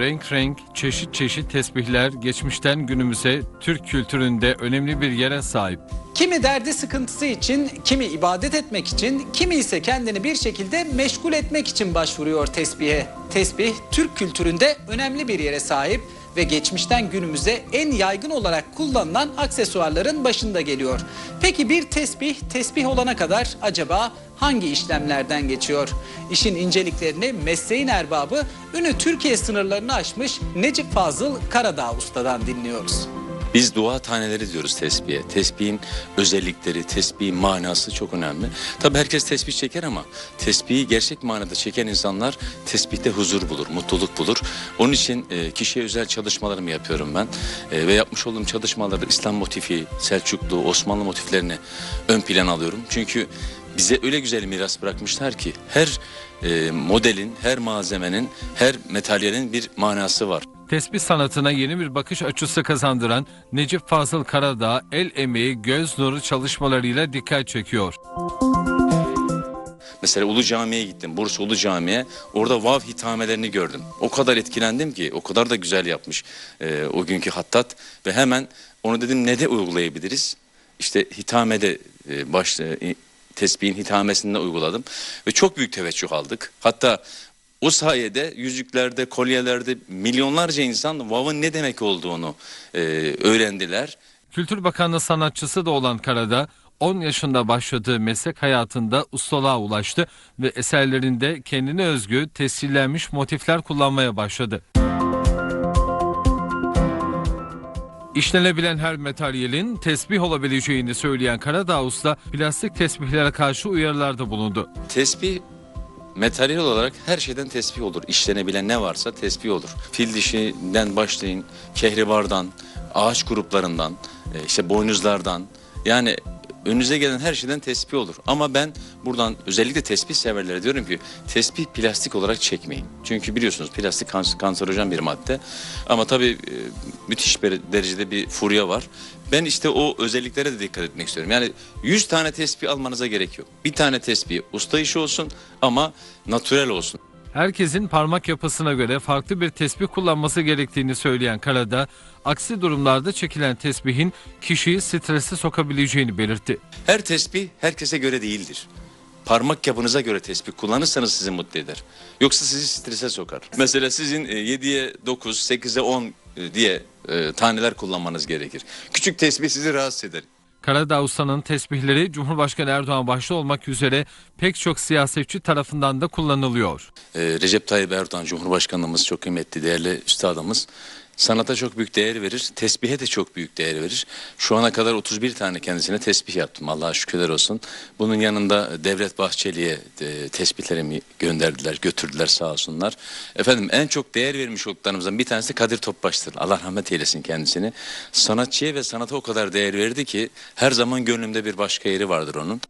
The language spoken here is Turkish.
renk renk, çeşit çeşit tesbihler geçmişten günümüze Türk kültüründe önemli bir yere sahip. Kimi derdi sıkıntısı için, kimi ibadet etmek için, kimi ise kendini bir şekilde meşgul etmek için başvuruyor tesbihe. Tesbih Türk kültüründe önemli bir yere sahip ve geçmişten günümüze en yaygın olarak kullanılan aksesuarların başında geliyor. Peki bir tesbih tesbih olana kadar acaba hangi işlemlerden geçiyor? İşin inceliklerini mesleğin erbabı ünü Türkiye sınırlarını aşmış Necip Fazıl Karadağ Usta'dan dinliyoruz. Biz dua taneleri diyoruz tesbihe. Tesbihin özellikleri, tesbihin manası çok önemli. Tabi herkes tesbih çeker ama tesbihi gerçek manada çeken insanlar tesbihte huzur bulur, mutluluk bulur. Onun için e, kişiye özel çalışmalarımı yapıyorum ben. E, ve yapmış olduğum çalışmalarda İslam motifi, Selçuklu, Osmanlı motiflerini ön plan alıyorum. Çünkü bize öyle güzel miras bırakmışlar ki her e, modelin, her malzemenin, her materyalin bir manası var. Tesbih sanatına yeni bir bakış açısı kazandıran Necip Fazıl Karadağ el emeği, göz nuru çalışmalarıyla dikkat çekiyor. Mesela Ulu Cami'ye gittim. Bursa Ulu Cami'ye. Orada vav hitamelerini gördüm. O kadar etkilendim ki. O kadar da güzel yapmış e, o günkü hattat. Ve hemen onu dedim ne de uygulayabiliriz? İşte hitamede e, baş, e, tesbihin hitamesinde uyguladım. Ve çok büyük teveccüh aldık. Hatta o sayede yüzüklerde, kolyelerde milyonlarca insan vav'ın ne demek olduğunu e, öğrendiler. Kültür Bakanlığı sanatçısı da olan Karadağ 10 yaşında başladığı meslek hayatında ustalığa ulaştı ve eserlerinde kendine özgü tescillenmiş motifler kullanmaya başladı. İşlenebilen her materyalin tesbih olabileceğini söyleyen Karadağ Usta plastik tesbihlere karşı uyarılarda bulundu. Tesbih materyal olarak her şeyden tesbih olur. İşlenebilen ne varsa tesbih olur. Fil dişinden başlayın, kehribardan, ağaç gruplarından, e, işte boynuzlardan yani önünüze gelen her şeyden tesbih olur. Ama ben buradan özellikle tesbih severlere diyorum ki tesbih plastik olarak çekmeyin. Çünkü biliyorsunuz plastik kanser, kanserojen bir madde. Ama tabii e, müthiş bir derecede bir furya var. Ben işte o özelliklere de dikkat etmek istiyorum. Yani 100 tane tesbih almanıza gerek yok. Bir tane tesbih usta işi olsun ama natürel olsun. Herkesin parmak yapısına göre farklı bir tesbih kullanması gerektiğini söyleyen Karadağ, aksi durumlarda çekilen tesbihin kişiyi strese sokabileceğini belirtti. Her tesbih herkese göre değildir. Parmak yapınıza göre tesbih kullanırsanız sizi mutlu eder. Yoksa sizi strese sokar. Mesela sizin e, 7'ye 9, 8'e 10 e, diye e, taneler kullanmanız gerekir. Küçük tesbih sizi rahatsız eder. Karadağ Usta'nın tesbihleri Cumhurbaşkanı Erdoğan başta olmak üzere pek çok siyasetçi tarafından da kullanılıyor. Ee, Recep Tayyip Erdoğan Cumhurbaşkanımız çok kıymetli, değerli üstadımız. Sanata çok büyük değer verir, tesbihe de çok büyük değer verir. Şu ana kadar 31 tane kendisine tesbih yaptım. Allah'a şükürler olsun. Bunun yanında Devlet Bahçeli'ye tesbihlerimi gönderdiler, götürdüler sağ olsunlar. Efendim en çok değer vermiş olduklarımızdan bir tanesi Kadir Topbaş'tır. Allah rahmet eylesin kendisini. Sanatçıya ve sanata o kadar değer verdi ki her zaman gönlümde bir başka yeri vardır onun.